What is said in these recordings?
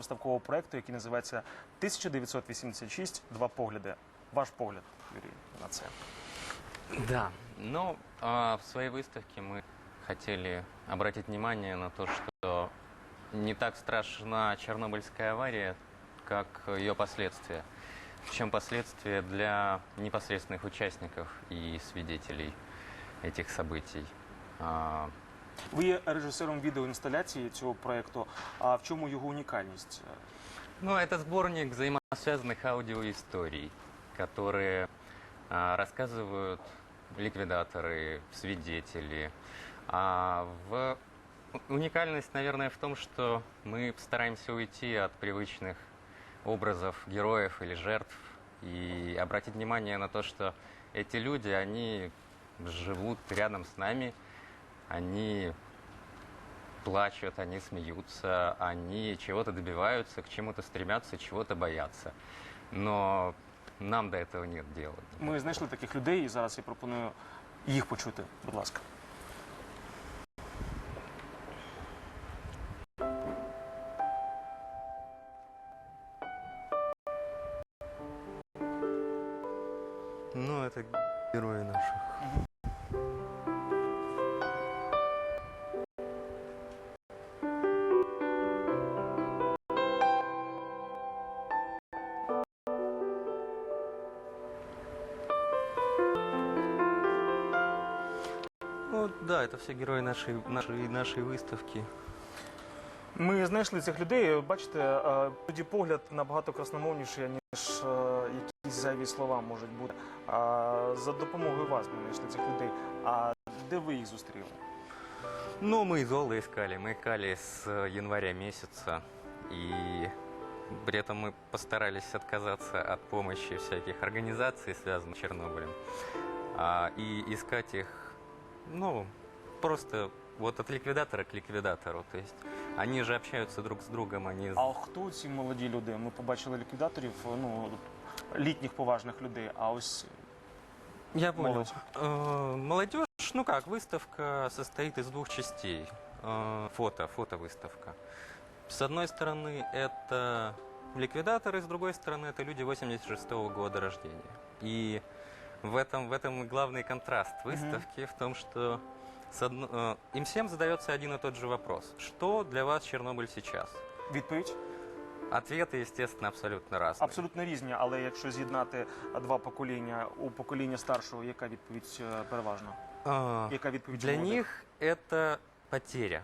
виставкового проєкту, який називається 1986. Два погляди. Ваш погляд, Юрій, на це. Да. Ну, а, в своей выставке мы хотели обратить внимание на то, что не так страшна Чернобыльская авария, как ее последствия. Чем последствия для непосредственных участников и свидетелей этих событий. А, Ви є режисером відеоінсталяції цього проєкту. А в чому його унікальність? Ну, это сборник взаимосвязанных аудиоисторий, которые а, рассказывают ликвидаторы, свидетели. А в... Уникальность, наверное, в том, что мы стараемся уйти от привычных образов героев или жертв и обратить внимание на то, что эти люди, они живут рядом с нами, они плачут, они смеются, они чего-то добиваются, к чему-то стремятся, чего-то боятся. Но нам до этого нет дела. Ми знайшли таких людей, і зараз я пропоную їх почути. Будь ласка. Ну, это герои наших. Ну, да, это все герои нашей, нашей, нашей выставки. Ми знайшли цих людей. Бачите, е, тоді погляд набагато красномовніший, ніж е, якісь зайві слова можуть бути. А за допомогою вас ми знайшли цих людей. А де ви їх зустріли? Ну, мы и Золы искали. Мы искали с э, января месяца. И при этом мы постарались отказаться от помощи всяких организаций, связанных с Чернобылем. А, и искать их, ну, просто вот от ликвидатора к ликвидатору. То есть они же общаются друг с другом, они... А хто ці молоді люди? Ми побачили ліквідаторів, ну літніх поважних людей. А ось Я понял. Молодь. Э, Молодежь, ну как, выставка состоит из двух частей. Э, Фото, фотовыставка. С одной стороны, это ликвидаторы, с другой стороны, это люди 86 года рождения. И в этом, в этом и главный контраст выставки, в том, что с одно- э, им всем задается один и тот же вопрос. Что для вас Чернобыль сейчас? відповідь Ответы, естественно, абсолютно разные. абсолютно різні, але якщо з'єднати два покоління, у покоління старшого, яка відповідь е, переважна? А, Яка відповідь Для молодих? них это потеря.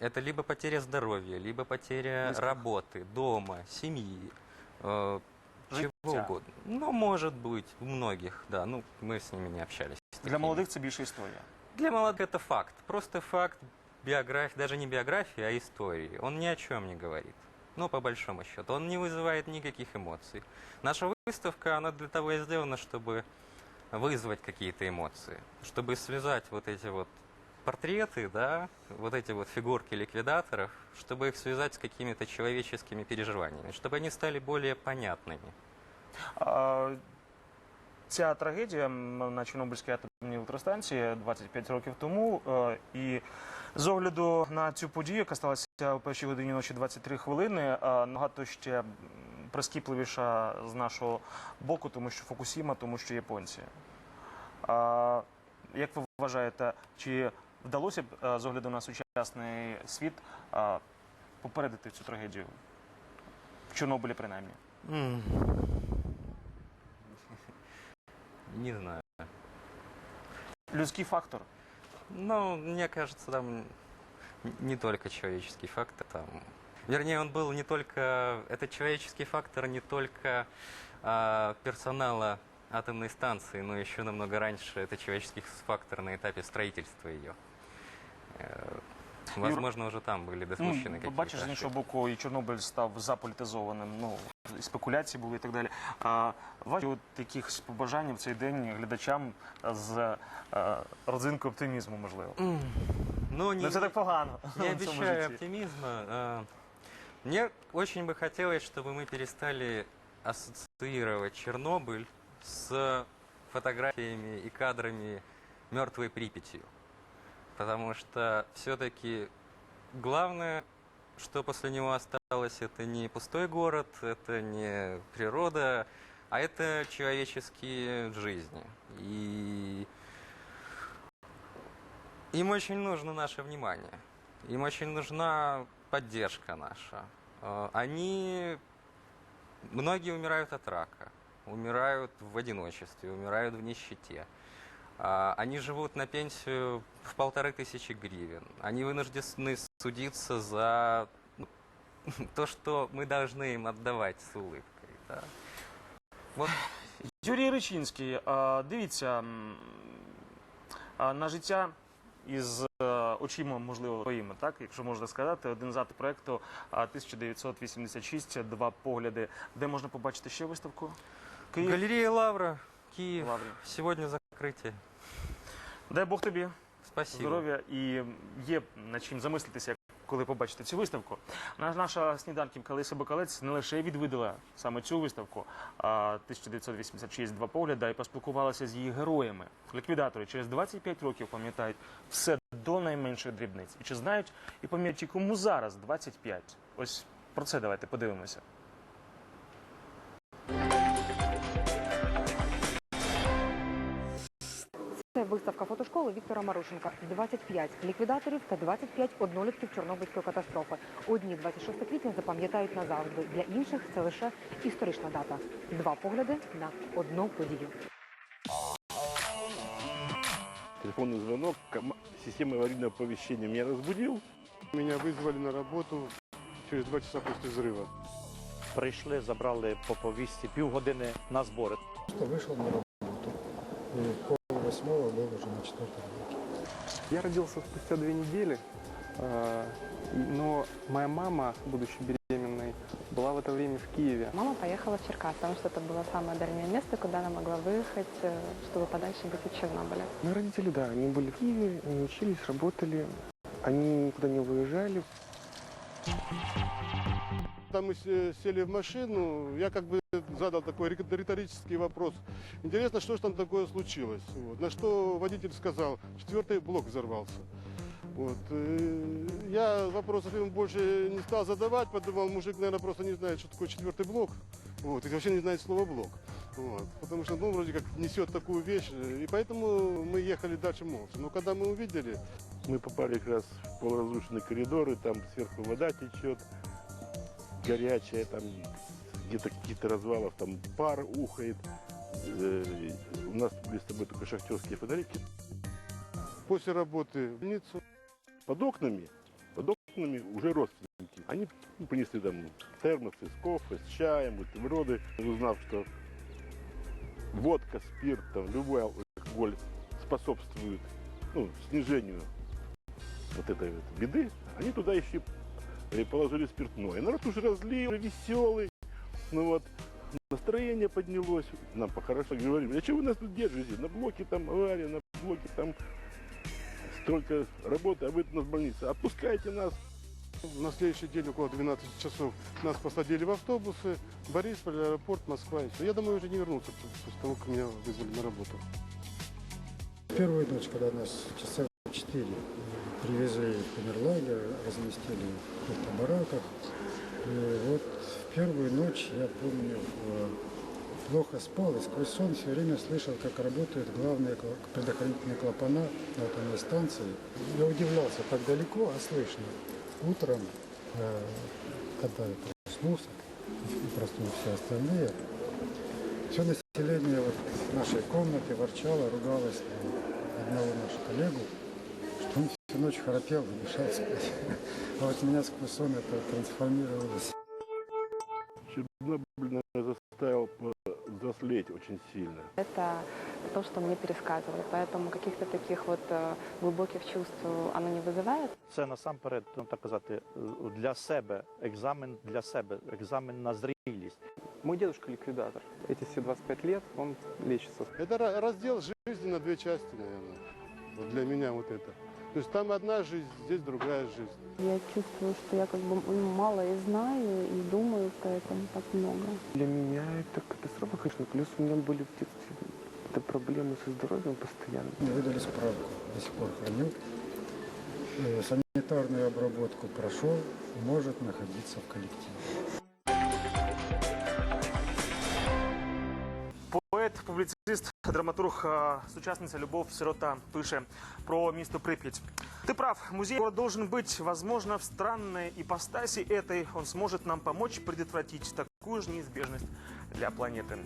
Это либо потеря здоровья, либо потеря Близких. работы, дома, семьи, э, чего Життя. угодно. Ну, может быть, у многих, да. Ну, мы с ними не общались. с Для такими. молодих це більше історія. Для молодых это факт. Просто факт биографии, даже не биографии, а истории. Он ни о чем не говорит. Ну, по большому счету. Он не вызывает никаких эмоций. Наша выставка, она для того и сделана, чтобы вызвать какие-то эмоции. Чтобы связать вот эти вот портреты, да, вот эти вот фигурки ликвидаторов, чтобы их связать с какими-то человеческими переживаниями, чтобы они стали более понятными. А, Ця трагедія м, на Чорнобильській атомній електростанції 25 років тому. е, І з огляду на цю подію, яка сталася о першій годині ночі 23 хвилини, е, набагато ще м, прискіпливіша з нашого боку, тому що Фукусіма, тому що японці. А, Як ви вважаєте, чи вдалося б е, з огляду на сучасний світ е, попередити цю трагедію? В Чорнобилі, принаймні? М. Не знаю. Людський фактор. Ну, мне кажется, там н- не только человеческий фактор. Там... Вернее, он был не только... Это человеческий фактор не только а, персонала атомной станции, но еще намного раньше это человеческий фактор на этапе строительства ее. Э, Возможно, уже там были допущены Ну, какие-то бачиш, з іншого ошибки. боку, і Чорнобиль став заполітизованим. Ну, і спекуляції були і так далі. А ваші от якихось побажання в цей день глядачам з е, родзинкою оптимізму, можливо. М, Ну, Не це так погано. Не в цьому обещаю житті. оптимизма. а, Мне очень бы хотелось, чтобы мы перестали ассоциировать Чернобыль с фотографиями и кадрами мертвой Припятью. Потому что все-таки главное, что после него осталось, это не пустой город, это не природа, а это человеческие жизни. И им очень нужно наше внимание, им очень нужна поддержка наша. Э, Они, многие умирают от рака, умирают в одиночестве, умирают в нищете. А, Они живут на пенсию в полторы тысячи гривен. Они вынуждены судиться за ну, то, что мы должны им отдавать с улыбкой. да. Вот Юрій Ричинський, а, дивіться м, а, на життя із е, очима, можливо, своїми, так, якщо можна сказати, один з проекту 1986, два погляди, де можна побачити ще виставку? Київ, галерея Лавра, Киев. Лаврі. Сегодня закрытие. Дай Бог тобі Спасибо. здоров'я і є над чим замислитися, коли побачите цю виставку. Наша сніданківка Леся Бакалець не лише відвідала саме цю виставку а, 1986 два погляда і поспілкувалася з її героями. Ліквідатори через 25 років пам'ятають все до найменших дрібниць. І чи знають і пам'ятають, кому зараз 25? Ось про це давайте подивимося. Це виставка фотошколи Віктора Марушенка. 25 ліквідаторів та 25 однолітків Чорнобильської катастрофи. Одні 26 квітня запам'ятають назавжди. Для інших це лише історична дата. Два погляди на одну подію. Телефонный звонок, кома- система аварийного оповещения меня разбудил. Меня вызвали на работу через два часа после взрыва. Прийшли, забрали по повісті півгодини на збори. что вышел на работу. Восьмого был уже на четвертом блоке. Я родился спустя две недели, и- но моя мама, будучи беременной, была в это время в Киеве. Мама поехала в Черкас, потому что это было самое дальнее место, куда она могла выехать, э, чтобы подальше быть от Чернобыля. Мои родители, да, они были в Киеве, они учились, работали, они никуда не выезжали. Когда мы се- сели в машину, я как бы задал такой риторический вопрос. Интересно, что же там такое случилось? Вот. На что водитель сказал, четвертый блок взорвался. Вот. э, Я вопросов ему больше не стал задавать, подумал, мужик, наверное, просто не знает, что такое четвертый блок. Вот. И вообще не знает слова блок. Вот. Потому что, ну, вроде как несет такую вещь. И поэтому мы ехали дальше молча. Но когда мы увидели, Мы попали как раз в полуразрушенный коридор, и там сверху вода течет, горячая, там где-то каких-то развалов, там пар ухает. Э, У нас были с тобой только шахтерские фонарики. после работы в больницу, Под окнами, под окнами уже родственники. Они ну, принесли там термосы с кофе, с чаем, бутерброды. Узнав, что водка, спирт, там, любой алкоголь способствует ну, снижению вот этой вот беды, они туда еще и положили спиртное. Народ уже разлил, веселый. Ну вот, настроение поднялось. Нам по-хорошо говорили, а что вы нас тут держите? На блоке там авария, на блоке там столько работы, а вы тут у нас в больнице. Отпускайте нас. На следующий день около 12 часов нас посадили в автобусы, Борисполь, аэропорт, Москва. И все. Я думаю, уже не вернуться после того, как меня вызвали на работу. Первую ночь, когда нас часа в четыре привезли в Камерлагер, разместили в каких-то бараках. Вот в первую ночь, я помню, э, плохо спал и сквозь сон все время слышал, как работают главные предохранительные клапана на атомной станции. Я удивлялся, как далеко, а слышно. Утром, э, когда я проснулся, и проснулись все остальные, все население вот нашей комнаты ворчало, ругалось одного нашего коллегу, что он всю ночь храпел и мешал спать. А вот меня сквозь сон это трансформировалось. Чернобыль наверное, заставил взрослеть очень сильно. Это то, что мне пересказывали, поэтому каких-то таких вот э, глубоких чувств э, оно не вызывает. Це насамперед, ну так казати, для себе екзамен для себе, екзамен на зрілість. Мой дедушка ликвидатор. Эти все 25 лет он лечится. Это ра- раздел жизни на две части, наверное. Вот для меня вот это. То есть там одна жизнь, здесь другая жизнь. Я чувствую, что я как бы мало и знаю, и думаю, поэтому так много. Для меня это катастрофа, конечно. Плюс у меня были в детстве какие-то проблемы со здоровьем постоянно. Мне выдали справку, до сих пор храню. Э, элементарную обработку прошел, может находиться в коллективе. Поет, публіцист, драматург, е, сучасниця Любов Сирота пише про місто Прип'ять. Ты прав, музей город должен быть, возможно, в странной ипостаси этой он сможет нам помочь предотвратить такую же неизбежность для планеты.